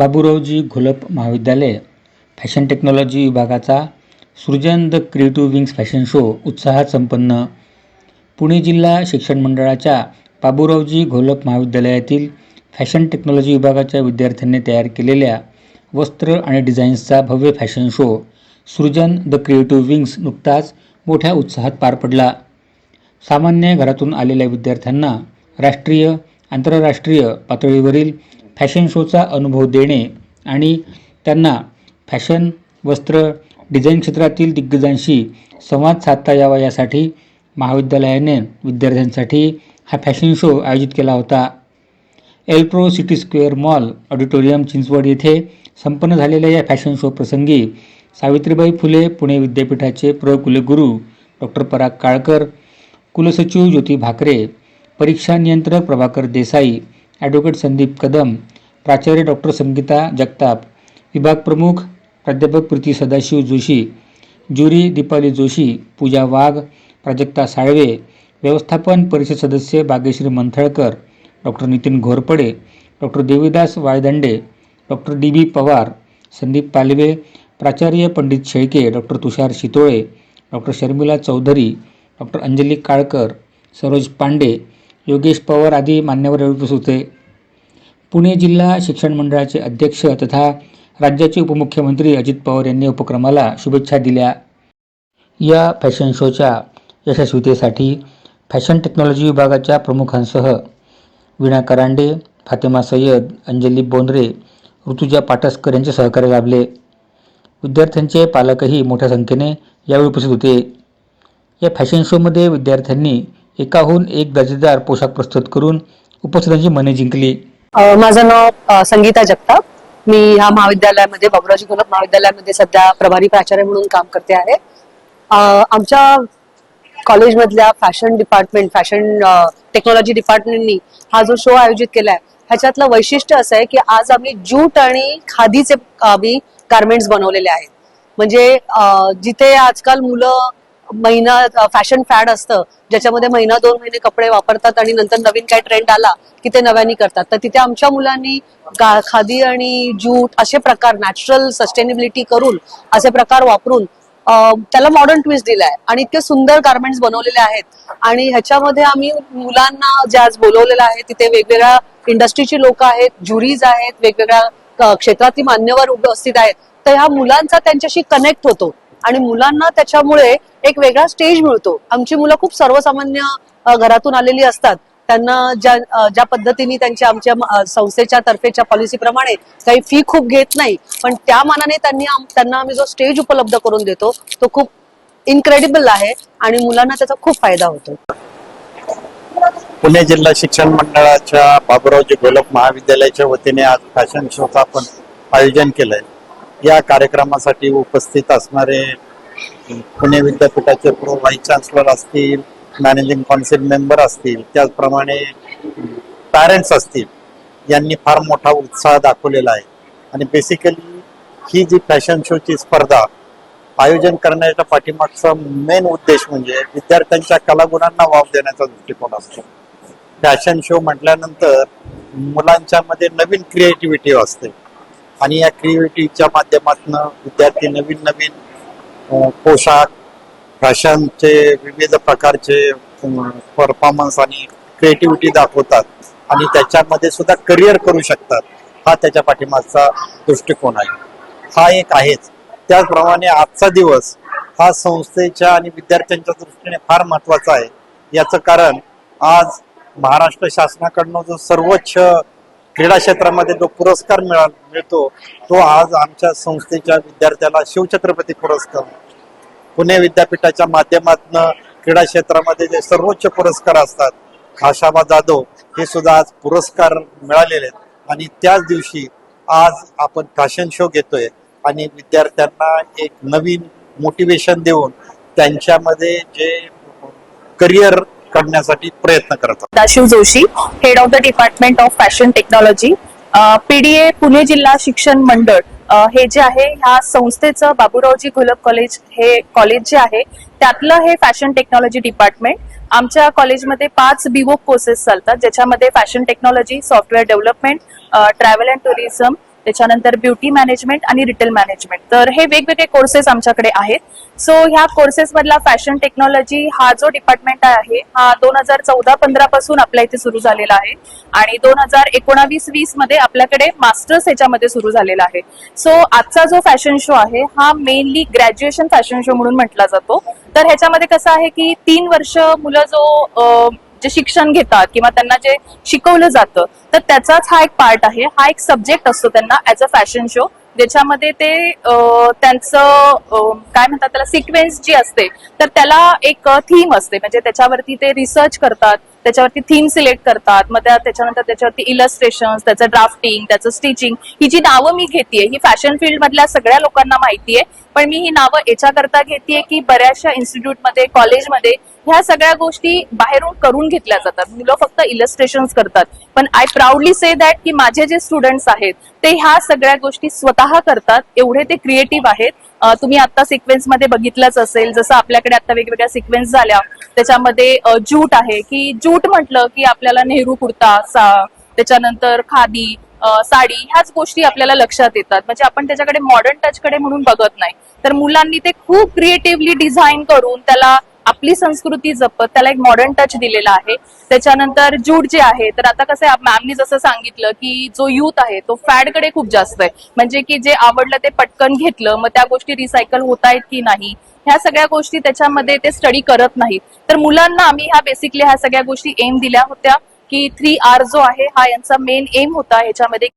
बाबूरावजी घोलप महाविद्यालय fashion technology विभागाचा Srujan the creative wings fashion show उत्साहात संपन्न. पुणे जिल्हा शिक्षण मंडळाच्या बाबूरावजी घोलप महाविद्यालयातील फॅशन टेक्नॉलॉजी विभागाच्या विद्यार्थ्यांनी तयार केलेल्या वस्त्र आणि डिझाईन्सचा भव्य fashion show Srujan the creative wings नुकताच मोठ्या उत्साहात पार पडला. सामान्य घरातून आलेल्या विद्यार्थ्यांना राष्ट्रीय आंतरराष्ट्रीय पातळीवरील फॅशन शोचा अनुभव देणे आणि त्यांना फॅशन वस्त्र डिझाईन क्षेत्रातील दिग्गजांशी संवाद साधता यावा यासाठी महाविद्यालयाने विद्यार्थ्यांसाठी हा फॅशन शो आयोजित केला होता. Elpro city square mall auditorium Chinchwad येथे संपन्न झालेल्या या फॅशन शो प्रसंगी सावित्रीबाई फुले पुणे विद्यापीठाचे प्र कुलगुरू डॉक्टर पराग काळकर कुलसचिव ज्योती भाकरे परीक्षा नियंत्रक प्रभाकर देसाई ॲडव्होकेट संदीप कदम प्राचार्य डॉक्टर संगीता जगताप विभाग प्रमुख प्राध्यापक प्रीती सदाशिव जोशी ज्युरी दीपाली जोशी पूजा वाघ प्राजक्ता साळवे व्यवस्थापन परिषद सदस्य Bageshri Manthalkar doctor Nitin Ghorpade doctor Devidas Waydande doctor D B Pawar Sandeep Palve प्राचार्य Pandit Shelke doctor Tushar Shitole doctor Sharmila Chaudhari doctor Anjali Kalkar Saroj Pande Yogesh Pawar आदी मान्यवर उपस्थित होते. पुणे जिल्हा शिक्षण मंडळाचे अध्यक्ष तथा राज्याचे उपमुख्यमंत्री अजित पवार यांनी उपक्रमाला शुभेच्छा दिल्या. या फॅशन शोच्या यशस्वीतेसाठी फॅशन टेक्नॉलॉजी विभागाच्या प्रमुखांसह वीणा करांडे फातेमा सय्यद अंजली बोंद्रे ऋतुजा पाटसकर यांचे सहकार्य लाभले. विद्यार्थ्यांचे पालकही मोठ्या संख्येने यावेळी उपस्थित होते. या फॅशन शोमध्ये विद्यार्थ्यांनी एकाहून एक दर्जेदार पोशाख प्रस्तुत करून उपस्थितांची मने जिंकली. माझं नाव संगीता जगताप. मी ह्या महाविद्यालयामध्ये बाबुराजी घोलप महाविद्यालयामध्ये सध्या प्रभारी प्राचार्य म्हणून काम करते आहे. आमच्या कॉलेजमधल्या फॅशन डिपार्टमेंट फॅशन टेक्नॉलॉजी डिपार्टमेंटनी हा जो शो आयोजित केलाय ह्याच्यातलं वैशिष्ट्य असं आहे की आज आम्ही ज्यूट आणि खादीचे आम्ही गार्मेंट्स बनवलेले आहेत. म्हणजे जिथे आजकाल मुलं महिना फॅशन फॅड असतं ज्याच्यामध्ये महिना दोन महिने कपडे वापरतात आणि नंतर नवीन काय ट्रेंड आला की ते नव्याने करतात. तर तिथे आमच्या मुलांनी खादी आणि ज्यूट असे प्रकार नॅचरल सस्टेनेबिलिटी करून असे प्रकार वापरून त्याला मॉडर्न ट्विस्ट दिलाय. आणि इतके सुंदर गार्मेंट्स बनवलेले आहेत. आणि ह्याच्यामध्ये आम्ही मुलांना जे आज बोलवलेलं आहे. तिथे वेगवेगळ्या इंडस्ट्रीची लोक आहेत ज्युरीज आहेत वेगवेगळ्या क्षेत्रातील मान्यवर उपस्थित आहेत. तर ह्या मुलांचा त्यांच्याशी कनेक्ट होतो. आणि मुलांना त्याच्यामुळे एक वेगळा स्टेज मिळतो. आमची मुलं खूप सर्वसामान्य घरातून आलेली असतात. त्यांना ज्या ज्या पद्धतीने त्यांच्या आमच्या संस्थेच्या तर्फेच्या पॉलिसीप्रमाणे काही फी खूप घेत नाही पण त्या मानाने त्यांनी त्यांना आम्ही जो स्टेज उपलब्ध करून देतो तो खूप इनक्रेडिबल आहे आणि मुलांना त्याचा खूप फायदा होतो. पुणे जिल्हा शिक्षण मंडळाच्या बाबुरावजी गोलप महाविद्यालयाच्या वतीने आज फॅशन शोचं आपण आयोजन केलंय. या कार्यक्रमासाठी उपस्थित असणारे पुणे विद्यापीठाचे प्रो व्हाईस चान्सलर असतील मॅनेजिंग कौन्सिल मेंबर असतील त्याचप्रमाणे पॅरेंट्स असतील यांनी फार मोठा उत्साह दाखवलेला आहे. आणि बेसिकली ही जी फॅशन शोची स्पर्धा आयोजन करण्याच्या पाठीमागचा मेन उद्देश म्हणजे विद्यार्थ्यांच्या कलागुणांना वाव देण्याचा दृष्टिकोन असतो. फॅशन शो म्हटल्यानंतर मुलांच्या मध्ये नवीन क्रिएटिव्हिटी असते. आणि या क्रिएटिव्हिटीच्या माध्यमातून विद्यार्थी नवीन नवीन पोशाख फॅशनचे विविध प्रकारचे परफॉर्मन्स आणि क्रिएटिव्हिटी दाखवतात आणि त्याच्यामध्ये सुद्धा करिअर करू शकतात हा त्याच्या पाठीमागचा दृष्टिकोन आहे. हा एक आहेच. त्याचप्रमाणे आजचा दिवस हा संस्थेच्या आणि विद्यार्थ्यांच्या दृष्टीने फार महत्त्वाचा आहे. याचं कारण आज महाराष्ट्र शासनाकडनं जो सर्वोच्च क्रीडा क्षेत्रामध्ये जो पुरस्कार मिळा मिळतो तो आज आमच्या संस्थेच्या विद्यार्थ्याला शिवछत्रपती पुरस्कार. पुणे विद्यापीठाच्या माध्यमातून क्रीडा क्षेत्रामध्ये जे सर्वोच्च पुरस्कार असतात खाशाबा जाधव हे सुद्धा आज पुरस्कार मिळालेले आहेत. आणि त्याच दिवशी आज आपण फॅशन शो घेतोय आणि विद्यार्थ्यांना एक नवीन मोटिवेशन देऊन त्यांच्यामध्ये जे करिअर करण्यासाठी प्रयत्न करत Dashiv Joshi head of the department of fashion technology PDA Pune जिल्हा शिक्षण मंडळ. हे जे आहे ह्या संस्थेचं बाबूरावजी घोलप कॉलेज हे कॉलेज जे आहे त्यातलं हे फॅशन टेक्नॉलॉजी डिपार्टमेंट आमच्या कॉलेजमध्ये पाच बीवो कोर्सेस चालतात ज्याच्यामध्ये fashion technology software development travel and tourism त्याच्यानंतर ब्युटी मॅनेजमेंट आणि रिटेल मॅनेजमेंट. तर हे वेगवेगळे कोर्सेस आमच्याकडे आहेत. सो ह्या कोर्सेस मधला फॅशन टेक्नॉलॉजी हा जो डिपार्टमेंट आहे हा दोन हजार चौदा पंधरा पासून आपल्या इथे सुरू झालेला आहे. आणि दोन हजार एकोणावीस वीसमध्ये आपल्याकडे मास्टर्स ह्याच्यामध्ये सुरू झालेला आहे. सो आजचा जो फॅशन शो आहे हा मेनली ग्रॅज्युएशन फॅशन शो म्हणून म्हटला जातो. तर ह्याच्यामध्ये कसं आहे की तीन वर्ष मुलं जो जे शिक्षण घेतात किंवा त्यांना जे शिकवलं जातं तर त्याचाच हा एक पार्ट आहे. हा एक सब्जेक्ट असतो त्यांना ऍज अ फॅशन शो ज्याच्यामध्ये ते त्यांचं काय म्हणतात त्याला सिक्वेन्स जी असते तर त्याला एक थीम असते. म्हणजे त्याच्यावरती ते रिसर्च करतात त्याच्यावरती थीम सिलेक्ट करतात. मग त्या त्याच्यानंतर त्याच्यावरती इलस्ट्रेशन त्याचं ड्राफ्टिंग त्याचं स्टिचिंग ही जी नावं मी घेतेय ही फॅशन फील्ड मधल्या सगळ्या लोकांना माहिती आहे पण मी ही नावं याच्याकरता घेतेय की बऱ्याचशा इन्स्टिट्यूटमध्ये कॉलेजमध्ये ह्या सगळ्या गोष्टी बाहेरून करून घेतल्या जातात. मुलं फक्त इलस्ट्रेशन करतात. पण आय प्राऊडली से दॅट की माझे जे स्टुडंट्स आहेत ते ह्या सगळ्या गोष्टी स्वतः करतात. एवढे ते क्रिएटिव्ह आहेत. तुम्ही आता सिक्वेन्समध्ये बघितलंच असेल जसं आपल्याकडे आता वेगवेगळ्या सिक्वेन्स झाल्या त्याच्यामध्ये ज्यूट आहे की ज्यूट म्हटलं की आपल्याला नेहरू कुर्ता सा त्याच्यानंतर खादी साडी ह्याच गोष्टी आपल्याला लक्षात येतात. म्हणजे आपण त्याच्याकडे मॉडर्न टचकडे म्हणून बघत नाही. तर मुलांनी ते खूप क्रिएटिव्हली डिझाईन करून त्याला आपली संस्कृती जपत त्याला एक मॉडर्न टच दिलेला आहे. त्याच्यानंतर जूट जे आहे तर आता कसं आहे मॅमनी जसं सांगितलं की जो युथ आहे तो फॅडकडे खूप जास्त आहे. म्हणजे की जे आवडलं ते पटकन घेतलं मग त्या गोष्टी रिसायकल होत आहेत की नाही? ह्या सगळ्या गोष्टी त्याच्यामध्ये ते स्टडी करत नाहीत. तर मुलांना आम्ही ह्या बेसिकली ह्या सगळ्या गोष्टी एम दिल्या होत्या की थ्री आर जो आहे हा यांचा मेन एम होता ह्याच्यामध्ये.